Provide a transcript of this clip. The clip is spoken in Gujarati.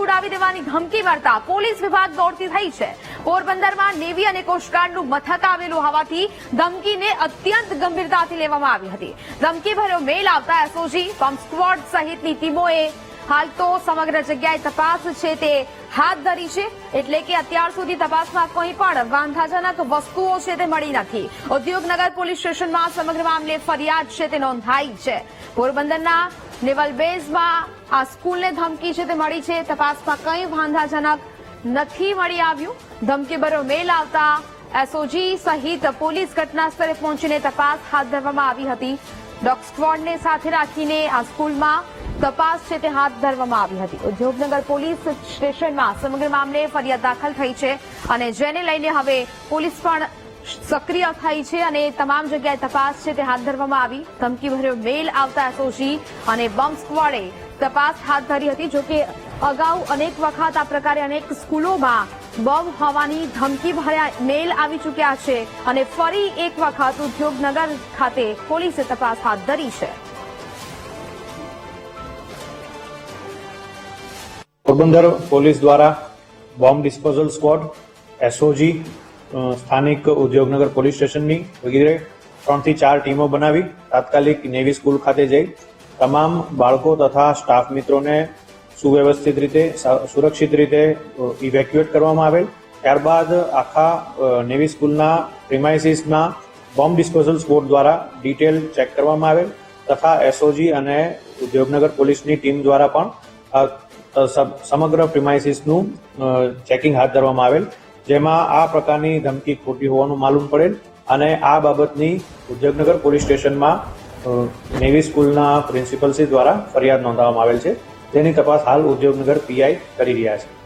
ઉડાવી દેવાની ધમકી મળતા પોલીસ વિભાગ દોડતી થઈ છે. પોરબંદરમાં નેવી અને કોસ્ટગાર્ડનું મથક આવેલું હોવાથી ધમકીને અત્યંત ગંભીરતાથી લેવામાં આવી હતી. ધમકી ભર્યો મેલ આવતા એસઓજી બોમ્બ સ્ક્વોડ સહિતની ટીમોએ હાલ તો સમગ્ર જગ્યાએ તપાસ છે તે હાથ ધરી છે. એટલે કે અત્યાર સુધી તપાસમાં કોઈ પણ વાંધાજનક વસ્તુઓ છે તે મળી નથી. ઉદ્યોગનગર પોલીસ સ્ટેશનમાં સમગ્ર મામલે ફરિયાદ છે તે નોંધાઈ છે. પોરબંદરના નેવલ બેઝમાં આ સ્કૂલને ધમકી છે તે મળી છે. તપાસમાં કંઈ વાંધાજનક નથી મળી આવ્યું. ધમકી ભર્યો મેલ આવતા એસઓજી સહિત પોલીસ ઘટના સ્થળે પહોંચીને તપાસ હાથ ધરવામાં આવી હતી. ડોગ સ્ક્વોડને સાથે રાખીને આ સ્કૂલમાં તપાસ છે તે હાથ ધરવામાં આવી હતી. ઉદ્યોગનગર પોલીસ સ્ટેશનમાં સમગ્ર મામલે ફરિયાદ દાખલ થઈ છે અને જેને લઈને હવે પોલીસ પણ સક્રિય થઈ છે અને તમામ જગ્યાએ તપાસ છે તે હાથ ધરવામાં આવી. ધમકીભર્યો મેલ આવતા એસઓજી અને બોમ્બ સ્ક્વોડે તપાસ હાથ ધરી હતી. જોકે અગાઉ અનેક વખત આ પ્રકારે અનેક સ્કૂલોમાં બોમ્બ હોવાની ધમકી ભર્યા મેલ આવી ચૂક્યા છે અને ફરી એક વખત ઉદ્યોગનગર ખાતે પોલીસે તપાસ હાથ ધરી છે. પોરબંદર પોલીસ દ્વારા બોમ્બ ડિસ્પોઝલ સ્ક્વોડ, એસઓજી સ્થાનિક ઉદ્યોગનગર પોલીસ સ્ટેશનની વગેરે ત્રણથી ચાર ટીમો બનાવી તાત્કાલિક નેવી સ્કૂલ ખાતે જઈ તમામ બાળકો તથા સ્ટાફ મિત્રોને સુવ્યવસ્થિત રીતે સુરક્ષિત રીતે ઇવેક્યુએટ કરવામાં આવેલ. ત્યારબાદ આખા નેવી સ્કૂલના પ્રિમાઇસીસના બોમ્બ ડિસ્પોઝલ સ્ક્વોડ દ્વારા ડિટેલ ચેક કરવામાં આવેલ તથા એસઓજી અને ઉદ્યોગનગર પોલીસની ટીમ દ્વારા પણ સમગ્ર પ્રિમાઇસીસનું ચેકિંગ હાથ ધરવામાં આવેલ, જેમાં આ પ્રકારની ધમકી ખોટી હોવાનું માલુમ પડેલ અને આ બાબતની ઉદ્યોગનગર પોલીસ સ્ટેશનમાં નેવી સ્કૂલના પ્રિન્સિપલશ્રી દ્વારા ફરિયાદ નોંધાવવામાં આવેલ છે. જેની તપાસ હાલ ઉદ્યોગનગર પીઆઈ કરી રહ્યા છે.